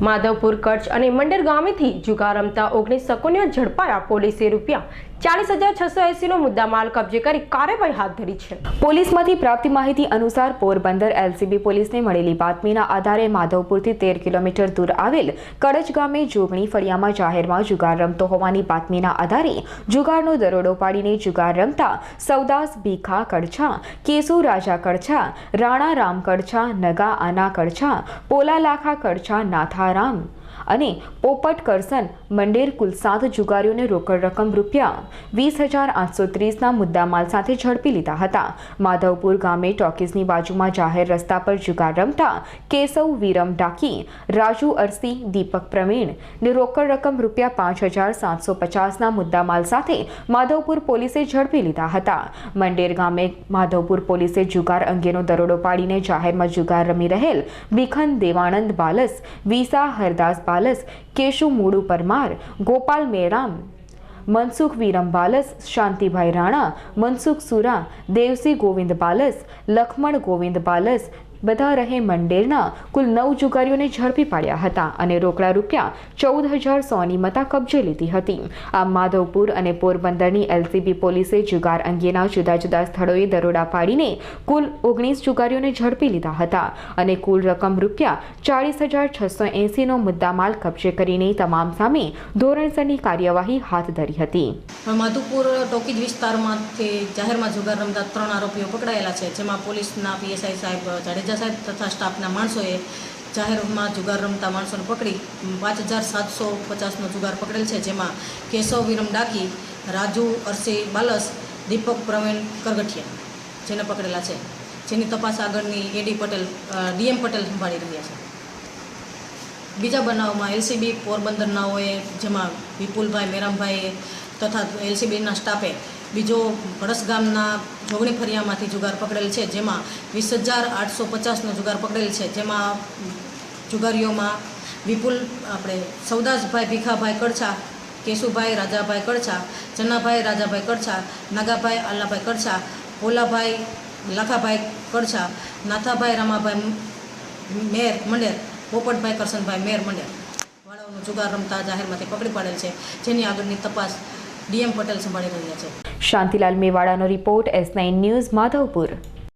માધવપુર કચ્છ અને મંડેર ગામેથી જુગાર રમતા ઓગણીસ સકોને ઝડપાયા પોલીસે રૂપિયા જુગાર રમતો હોવાની બાતમીના આધારે જુગારનો દરોડો પાડીને જુગાર રમતા સૌદાસ ભીખા કડછા, કેસુ રાજા કડછા, રાણા રામ કડછા, નગા આના કડછા પોલા લાખા કડછા, નાથારામ અને પોપટ કરસન મંડેર કુલ સાત જુગારીઓને રોકડ રકમ રૂપિયા વીસ હજાર આઠસો ત્રીસના મુદ્દામાલ સાથે ઝડપી લીધા હતા. માધવપુર ગામે ટોકીઝની બાજુમાં જાહેર રસ્તા પર જુગાર રમતા કેશવ વીરમ ડાકી, રાજુ અરસી, દીપક પ્રવીણ ને રોકડ રકમ રૂપિયા પાંચ હજાર સાતસો પચાસના મુદ્દામાલ સાથે માધવપુર પોલીસે ઝડપી લીધા હતા. મંડેર ગામે માધવપુર પોલીસે જુગાર અંગેનો દરોડો પાડીને જાહેરમાં જુગાર રમી રહેલ ભીખન દેવાનંદ બાલસ, વિસા હરદાસ બાલસ કેશુ મુડુ પરમાર, ગોપાલ મેરામ, મનસુખ વિરમ બાલસ શાંતિભાઈ રાણા, મનસુખ સુરા દેવસી ગોવિંદ બાલસ લખમણ ગોવિંદ બાલસ બધા રહે મંડેરના કુલ નવ જુગારીઓને ઝડપી પાડ્યા હતા અને રોકડા રૂપિયા ચૌદ હજાર સોની મતા કબજે લીધી હતી. આ માધવપુર અને પોરબંદરની એલસીબી પોલીસે જુગાર અંગેના જુદા જુદા સ્થળોએ દરોડા પાડીને કુલ ઓગણીસ જુગારીઓને ઝડપી લીધા હતા અને કુલ રકમ રૂપિયા ચાળીસ હજાર છસો એંસીનો મુદ્દામાલ કબજે કરીને તમામ સામે ધોરણસરની કાર્યવાહી હાથ ધરી હતી. માધુપુર ટોકીજ વિસ્તારમાંથી જાહેરમાં જુગાર રમતા ત્રણ આરોપીઓ પકડાયેલા છે, જેમાં પોલીસના પીએસઆઈ સાહેબ જાડેજા સાહેબ તથા સ્ટાફના માણસોએ જાહેરમાં જુગાર રમતા માણસોને પકડી પાંચ હજાર સાતસો પચાસનો જુગાર પકડેલ છે, જેમાં કેશવ વિરમ ડાકી, રાજુ અરસી બાલસ, દીપક પ્રવીણ કરગઠિયા જેને પકડેલા છે. જેની તપાસ આગળની એડી પટેલ ડીએમ પટેલ સંભાળી રહ્યા છે. બીજા બનાવમાં એલસીબી પોરબંદરનાઓએ જેમાં વિપુલભાઈ મેરામભાઈએ તથા એલસીબીના સ્ટાફે બીજો ભડસ ગામના જોગણી ફરિયામાંથી જુગાર પકડેલ છે, જેમાં વીસ હજાર આઠસો પચાસનો જુગાર પકડેલ છે, જેમાં જુગારીઓમાં વિપુલ, આપણે સૌદાસભાઈ, ભીખાભાઈ કડછા, કેશુભાઈ, રાજાભાઈ કડછા, ચન્નાભાઈ, રાજાભાઈ કડછા, નાગાભાઈ, આલ્લાભાઈ કડછા, ભોલાભાઈ, લાખાભાઈ કડછા, નાથાભાઈ, રામાભાઈ મેર મંડેર, પોપટભાઈ, કરશનભાઈ મેર મંડેર વાળાઓનો જુગાર રમતા જાહેરમાંથી પકડી પાડેલ છે, જેની આગળની તપાસ ડીએમ પટેલ સંભાળી રહ્યા છે. Shantilal મેવાડાનો report S nine news Madhavpur.